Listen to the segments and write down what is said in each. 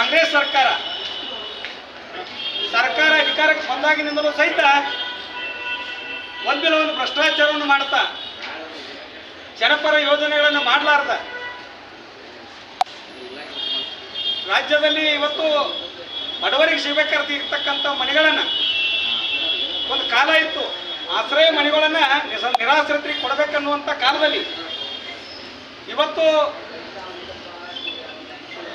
ಕಾಂಗ್ರೆಸ್ ಸರ್ಕಾರ. ಸರ್ಕಾರ ಅಧಿಕಾರಕ್ಕೆ ಬಂದಾಗಿನಿಂದಲೂ ಸಹಿತ ಒಂದಿನ ಒಂದು ಭ್ರಷ್ಟಾಚಾರವನ್ನು ಮಾಡ್ತಾ, ಜನಪರ ಯೋಜನೆಗಳನ್ನು ಮಾಡಲಾರ್ದ. ರಾಜ್ಯದಲ್ಲಿ ಇವತ್ತು ಬಡವರಿಗೆ ಸಿಗಬೇಕಾರ್ತಿ ಇರ್ತಕ್ಕಂಥ ಮನೆಗಳನ್ನು ಒಂದು ಕಾಲ ಇತ್ತು. ಆಶ್ರಯ ಮನೆಗಳನ್ನು ನಿರಾಶ್ರಿತರಿಗೆ ಕೊಡಬೇಕನ್ನುವಂಥ ಕಾಲದಲ್ಲಿ ಇವತ್ತು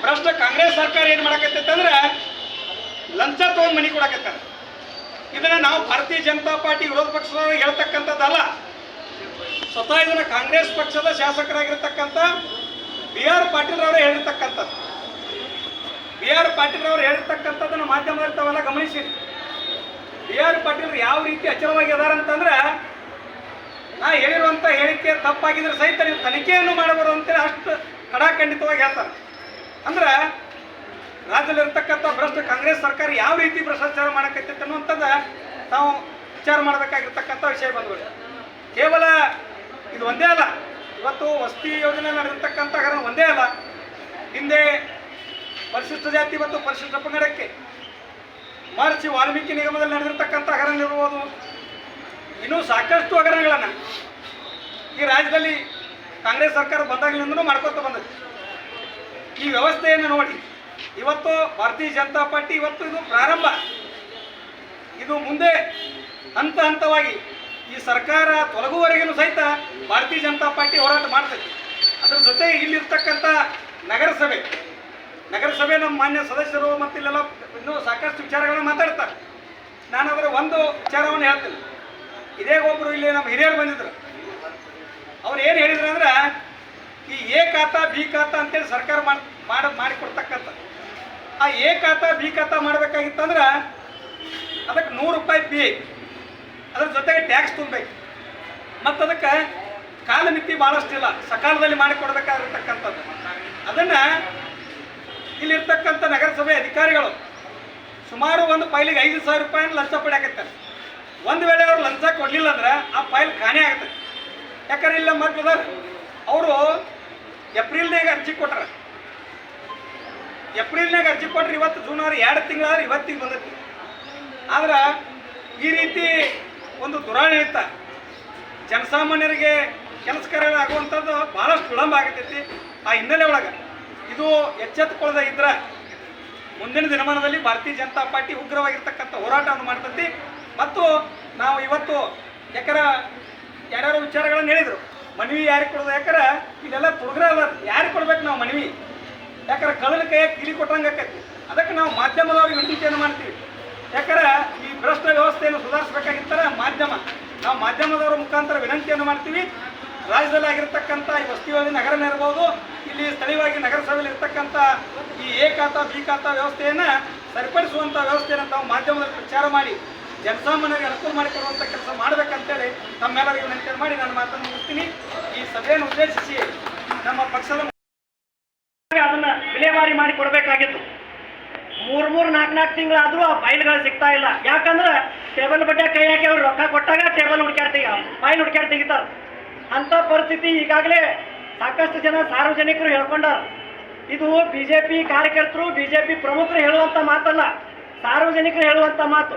ಭ್ರಷ್ಟ ಕಾಂಗ್ರೆಸ್ ಸರ್ಕಾರ ಏನು ಮಾಡಕತ್ತೈತೆ ಅಂದ್ರೆ ಲಂಚ ತಗೊಂಡ್ ಮನಿ ಕೊಡಕತ್ತಾರೆ ಇದನ್ನ ನಾವು ಭಾರತೀಯ ಜನತಾ ಪಾರ್ಟಿ ವಿರೋಧ ಪಕ್ಷದವರು ಹೇಳ್ತಕ್ಕಂಥದ್ದಲ್ಲ. ಸ್ವತಃ ಇದನ್ನ ಕಾಂಗ್ರೆಸ್ ಪಕ್ಷದ ಶಾಸಕರಾಗಿರ್ತಕ್ಕಂಥ ಬಿ ಆರ್ ಪಾಟೀಲ್ ಅವರು ಹೇಳಿರ್ತಕ್ಕಂಥದ್ದು. ಬಿ ಆರ್ ಪಾಟೀಲ್ ಅವರು ಹೇಳಿರ್ತಕ್ಕಂಥದ್ದನ್ನು ಮಾಧ್ಯಮದಲ್ಲಿ ತಾವೆಲ್ಲ ಗಮನಿಸಿ. ಬಿ ಆರ್ ಪಾಟೀಲ್ ಯಾವ ರೀತಿ ಅಚಲವಾಗಿ ಅಂತಂದ್ರೆ, ನಾ ಹೇಳಿರುವಂತ ಹೇಳಿಕೆ ತಪ್ಪಾಗಿದ್ರೆ ಸಹಿತ ನೀವು ತನಿಖೆಯನ್ನು ಮಾಡಬಾರದು ಅಂತೇಳಿ ಅಷ್ಟು ಕಡಾಖಂಡಿತವಾಗಿ ಹೇಳ್ತಾರೆ. ಅಂದ್ರೆ ರಾಜ್ಯದಲ್ಲಿರ್ತಕ್ಕಂಥ ಭ್ರಷ್ಟ ಕಾಂಗ್ರೆಸ್ ಸರ್ಕಾರ ಯಾವ ರೀತಿ ಭ್ರಷ್ಟಾಚಾರ ಮಾಡಕತ್ತೈತೆ ಅನ್ನುವಂಥದ್ದು ನಾವು ವಿಚಾರ ಮಾಡಬೇಕಾಗಿರ್ತಕ್ಕಂಥ ವಿಷಯ ಬಂದ್ಬಿಡಿ. ಕೇವಲ ಇದು ಒಂದೇ ಅಲ್ಲ, ಇವತ್ತು ವಸತಿ ಯೋಜನೆ ನಡೆದಿರ್ತಕ್ಕಂಥ ಕಾರಣ ಒಂದೇ ಅಲ್ಲ, ಹಿಂದೆ ಪರಿಶಿಷ್ಟ ಜಾತಿ ಮತ್ತು ಪರಿಶಿಷ್ಟ ಪಂಗಡಕ್ಕೆ ಮಾರ್ಚ್ ವಾಲ್ಮೀಕಿ ನಿಗಮದಲ್ಲಿ ನಡೆದಿರ್ತಕ್ಕಂಥ ಹಗರಣ ಇರ್ಬೋದು. ಇನ್ನೂ ಸಾಕಷ್ಟು ಹಗರಣಗಳನ್ನು ಈ ರಾಜ್ಯದಲ್ಲಿ ಕಾಂಗ್ರೆಸ್ ಸರ್ಕಾರ ಬಂದಾಗಲಿಂದನೂ ಮಾಡ್ಕೊತ ಬಂದದ್ದು. ಈ ವ್ಯವಸ್ಥೆಯನ್ನು ನೋಡಿ. ಇವತ್ತು ಭಾರತೀಯ ಜನತಾ ಪಾರ್ಟಿ ಇವತ್ತು ಇದು ಪ್ರಾರಂಭ. ಇದು ಮುಂದೆ ಹಂತ ಹಂತವಾಗಿ ಈ ಸರ್ಕಾರ ತೊಲಗುವವರೆಗೂ ಸಹಿತ ಭಾರತೀಯ ಜನತಾ ಪಾರ್ಟಿ ಹೋರಾಟ ಮಾಡ್ತೈತಿ. ಅದರ ಜೊತೆ ಇಲ್ಲಿರ್ತಕ್ಕಂಥ ನಗರಸಭೆ. ನಗರಸಭೆ ನಮ್ಮ ಮಾನ್ಯ ಸದಸ್ಯರು ಮತ್ತು ಇಲ್ಲೆಲ್ಲ ಇನ್ನೂ ಸಾಕಷ್ಟು ವಿಚಾರಗಳನ್ನ ಮಾತಾಡ್ತಾರೆ. ನಾನು ಅವರ ಒಂದು ವಿಚಾರವನ್ನು ಹೇಳ್ತೀನಿ. ಇದೇ ಒಬ್ಬರು ಇಲ್ಲಿ ನಮ್ಮ ಹಿರಿಯರು ಬಂದಿದ್ರು. ಅವ್ರು ಏನು ಹೇಳಿದ್ರು ಅಂದ್ರೆ ಈ ಎ ಖಾತ ಬಿ ಖಾತ ಅಂತೇಳಿ ಸರ್ಕಾರ ಮಾಡಿ ಮಾಡಿ, ಮಾಡಿಕೊಡ್ತಕ್ಕಂಥ. ಆ ಎ ಖಾತ ಬಿ ಖಾತ ಮಾಡ್ಬೇಕಾಗಿತ್ತಂದ್ರೆ ಅದಕ್ಕೆ ನೂರು ರೂಪಾಯಿ ಪಿ ಅದ್ರ ಜೊತೆಗೆ ಟ್ಯಾಕ್ಸ್ ತುಂಬಬೇಕು. ಮತ್ತು ಅದಕ್ಕೆ ಕಾಲಮಿತಿ ಭಾಳಷ್ಟಿಲ್ಲ ಸಕಾಲದಲ್ಲಿ ಮಾಡಿಕೊಡ್ಬೇಕಾಗಿರ್ತಕ್ಕಂಥದ್ದು. ಅದನ್ನು ಇಲ್ಲಿರ್ತಕ್ಕಂಥ ನಗರಸಭೆ ಅಧಿಕಾರಿಗಳು ಸುಮಾರು ಒಂದು ಫೈಲಿಗೆ ಐದು ಸಾವಿರ ರೂಪಾಯಿನ ಲಂಚ ಪಡ್ಯಾಕತ್ತಾರೆ ಒಂದು ವೇಳೆ ಅವ್ರು ಲಂಚ ಕೊಡಲಿಲ್ಲ ಅಂದ್ರೆ ಆ ಫೈಲ್ ಖಾಲಿ ಆಗುತ್ತೆ. ಯಾಕಂದ್ರೆ ಇಲ್ಲ ಮಕ್ಕಳು ಅವರು ಏಪ್ರಿಲ್ನಾಗ ಅರ್ಜಿ ಕೊಟ್ರ. ಏಪ್ರಿಲ್ನಾಗ ಅರ್ಜಿ ಕೊಟ್ರೆ ಇವತ್ತು ಜೂನ್ ಅವ್ರ ಎರಡು ತಿಂಗಳಾದ್ರೆ ಇವತ್ತಿಗೆ ಬಂದೈತಿ. ಆದ್ರೆ ಈ ರೀತಿ ಒಂದು ದುರಾಡಳಿತ ಜನಸಾಮಾನ್ಯರಿಗೆ ಕೆಲಸ ಆಗುವಂಥದ್ದು ಭಾಳಷ್ಟು ವಿಳಂಬ ಆಗತೈತಿ ಆ ಹಿನ್ನೆಲೆ ಒಳಗೆ. ಇದು ಎಚ್ಚೆತ್ತುಕೊಳ್ಳದೆ ಇದ್ರೆ ಮುಂದಿನ ದಿನಮಾನದಲ್ಲಿ ಭಾರತೀಯ ಜನತಾ ಪಾರ್ಟಿ ಉಗ್ರವಾಗಿರ್ತಕ್ಕಂಥ ಹೋರಾಟವನ್ನು ಮಾಡ್ತೈತಿ. ಮತ್ತು ನಾವು ಇವತ್ತು ಯಾಕರ ಯಾರ್ಯಾರೋ ವಿಚಾರಗಳನ್ನು ಹೇಳಿದರು. ಮನವಿ ಯಾರಿಗೆ ಕೊಡೋದು? ಯಾಕಂದ್ರೆ ಇಲ್ಲೆಲ್ಲ ಪ್ರೋಗ್ರಾಮ್ ಯಾರಿಗೆ ಕೊಡ್ಬೇಕು ನಾವು ಮನವಿ? ಯಾಕಂದ್ರೆ ಕಳ್ಳನ ಕೈಯಾಗ ಕಿಲಿ ಕೊಟ್ಟಂಗೆ ಆಕೈತಿ. ಅದಕ್ಕೆ ನಾವು ಮಾಧ್ಯಮದವ್ರಿಗೆ ವಿನಂತಿಯನ್ನು ಮಾಡ್ತೀವಿ. ಯಾಕಂದ್ರೆ ಈ ಭ್ರಷ್ಟ ವ್ಯವಸ್ಥೆಯನ್ನು ಸುಧಾರಿಸಬೇಕಾಗಿತ್ತರ ಮಾಧ್ಯಮ. ನಾವು ಮಾಧ್ಯಮದವರ ಮುಖಾಂತರ ವಿನಂತಿಯನ್ನು ಮಾಡ್ತೀವಿ. ರಾಜ್ಯದಲ್ಲಿ ಆಗಿರ್ತಕ್ಕಂಥ ಈ ವಸ್ತುವಾಗಿ ನಗರನ ಇರ್ಬೋದು, ಇಲ್ಲಿ ಸ್ಥಳೀಯವಾಗಿ ನಗರಸಭೆಯಲ್ಲಿ ಇರ್ತಕ್ಕಂಥ ಈ ಎ ಖಾತಾ, ಬಿ ಖಾತಾ ವ್ಯವಸ್ಥೆಯನ್ನು ಸರಿಪಡಿಸುವಂಥ ವ್ಯವಸ್ಥೆಯನ್ನು ತಾವು ಮಾಧ್ಯಮದಲ್ಲಿ ಪ್ರಚಾರ ಮಾಡಿ ಜನಸಾಮಾನ್ಯರಿಗೆ ಅನುಕೂಲ ಮಾಡಿಕೊಡುವಂಥ ಕೆಲಸ ಮಾಡಬೇಕಂತೇಳಿ ತಮ್ಮೆಲ್ಲರಿಗೂ ವಿನಂತಿಯನ್ನು ಮಾಡಿ ನಾನು ಮಾತನ್ನು ಮುಗಿಸ್ತೀನಿ. ಈ ಸಭೆಯನ್ನು ಉದ್ದೇಶಿಸಿ ನಮ್ಮ ಪಕ್ಷದ ಅದನ್ನ ವಿಲೇವಾರಿ ಮಾಡಿ ಕೊಡಬೇಕಾಗಿತ್ತು. ಮೂರ್ ಮೂರ್ ನಾಲ್ಕು ನಾಲ್ಕು ತಿಂಗಳಾದ್ರೂ ಆ ಫೈಲ್ಗಳು ಸಿಗ್ತಾ ಇಲ್ಲ. ಯಾಕಂದ್ರೆ ಟೇಬಲ್ ಬಡ್ಡೆ ಕೈ ಹಾಕಿ ಅವ್ರು ರೊಕ್ಕ ಕೊಟ್ಟಾಗ ಟೇಬಲ್ ಹುಡ್ಕ್ಯಾಡ್ ಫೈಲ್ ಹುಡ್ಕ್ಯಾಡ್ ತೆಗಿತಾರ. ಅಂತ ಪರಿಸ್ಥಿತಿ ಈಗಾಗಲೇ ಸಾಕಷ್ಟು ಜನ ಸಾರ್ವಜನಿಕರು ಹೇಳ್ಕೊಂಡಾರ. ಇದು ಬಿಜೆಪಿ ಕಾರ್ಯಕರ್ತರು, ಬಿಜೆಪಿ ಪ್ರಮುಖರು ಹೇಳುವಂತ ಮಾತಲ್ಲ, ಸಾರ್ವಜನಿಕರು ಹೇಳುವಂತ ಮಾತು.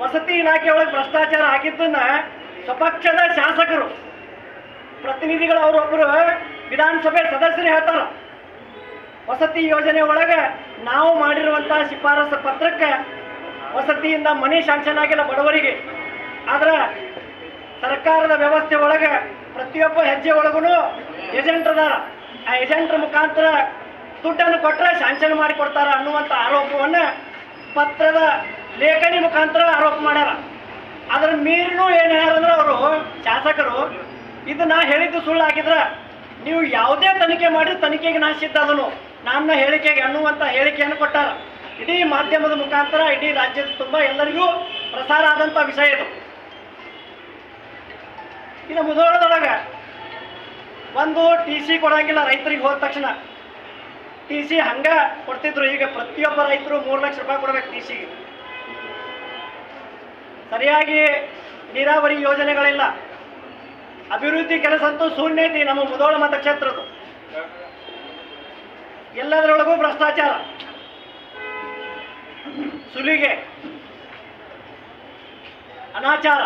ವಸತಿ ಇಲಾಖೆ ಒಳಗೆ ಭ್ರಷ್ಟಾಚಾರ ಆಗಿದ್ದನ್ನ ಸ್ವಪಕ್ಷದ ಶಾಸಕರು, ಪ್ರತಿನಿಧಿಗಳು ಅವರೊಬ್ಬರು ವಿಧಾನಸಭೆ ಸದಸ್ಯರು ಹೇಳ್ತಾರ. ವಸತಿ ಯೋಜನೆ ಒಳಗೆ ನಾವು ಮಾಡಿರುವಂತಹ ಶಿಫಾರಸು ಪತ್ರಕ್ಕೆ ವಸತಿಯಿಂದ ಮನಿ ಶಾಂಕ್ಷನ್ ಆಗಿಲ್ಲ ಬಡವರಿಗೆ. ಆದ್ರೆ ಸರ್ಕಾರದ ವ್ಯವಸ್ಥೆ ಒಳಗೆ ಪ್ರತಿಯೊಬ್ಬ ಹೆಜ್ಜೆ ಒಳಗೂ ಏಜೆಂಟ್ ಅದಾರ. ಆ ಏಜೆಂಟ್ರ ಮುಖಾಂತರ ದುಡ್ಡನ್ನು ಕೊಟ್ಟರೆ ಶಾಂಕ್ಷನ್ ಮಾಡಿ ಕೊಡ್ತಾರ ಅನ್ನುವಂಥ ಆರೋಪವನ್ನು ಪತ್ರದ ಲೇಖನಿ ಮುಖಾಂತರ ಆರೋಪ ಮಾಡ್ಯಾರ. ಅದ್ರ ಮೀರಿನೂ ಏನು ಹೇಳ್ಯಾರಂದ್ರೆ ಅವರು ಶಾಸಕರು, ಇದು ನಾ ಹೇಳಿದ್ದು ಸುಳ್ಳಾಗಿದ್ರೆ ನೀವು ಯಾವುದೇ ತನಿಖೆ ಮಾಡಿ ತನಿಖೆಗೆ ನಾ ಸಿದ್ಧ ಅದನು. ನನ್ನ ಹೇಳಿಕೆಗೆ ಅನ್ನುವಂಥ ಹೇಳಿಕೆಯನ್ನು ಕೊಟ್ಟಾರ. ಇಡೀ ಮಾಧ್ಯಮದ ಮುಖಾಂತರ, ಇಡೀ ರಾಜ್ಯದ ತುಂಬ ಎಲ್ಲರಿಗೂ ಪ್ರಸಾರ ಆದಂಥ ವಿಷಯ ಇದು. ಇನ್ನು ಮುಧೋಳದೊಳಗೆ ಒಂದು ಟಿ ಸಿ ಕೊಡಂಗಿಲ್ಲ, ರೈತರಿಗೆ ಹೋದ ತಕ್ಷಣ. ಟಿ ಸಿ ಹಂಗೆ ಕೊಡ್ತಿದ್ರು, ಈಗ ಪ್ರತಿಯೊಬ್ಬ ರೈತರು ಮೂರು ಲಕ್ಷ ರೂಪಾಯಿ ಕೊಡ್ಬೇಕು ಟಿ ಸಿಗೆ ಸರಿಯಾಗಿ ನೀರಾವರಿ ಯೋಜನೆಗಳಿಲ್ಲ. ಅಭಿವೃದ್ಧಿ ಕೆಲಸ ಅಂತೂ ಶೂನ್ಯ ಐತಿ ನಮ್ಮ ಮುದೋಳ ಮತಕ್ಷೇತ್ರದ್ದು. ಎಲ್ಲದರೊಳಗೂ ಭ್ರಷ್ಟಾಚಾರ. ಸುಲಿಗೆ. ಅನಾಚಾರ.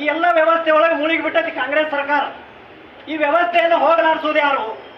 ಈ ಎಲ್ಲ ವ್ಯವಸ್ಥೆ ಒಳಗೆ ಮುಳುಗಿಬಿಟ್ಟೈತಿ ಕಾಂಗ್ರೆಸ್ ಸರ್ಕಾರ. ಈ ವ್ಯವಸ್ಥೆಯನ್ನು ಹೋಗಲಾಡಿಸೋದು ಯಾರು?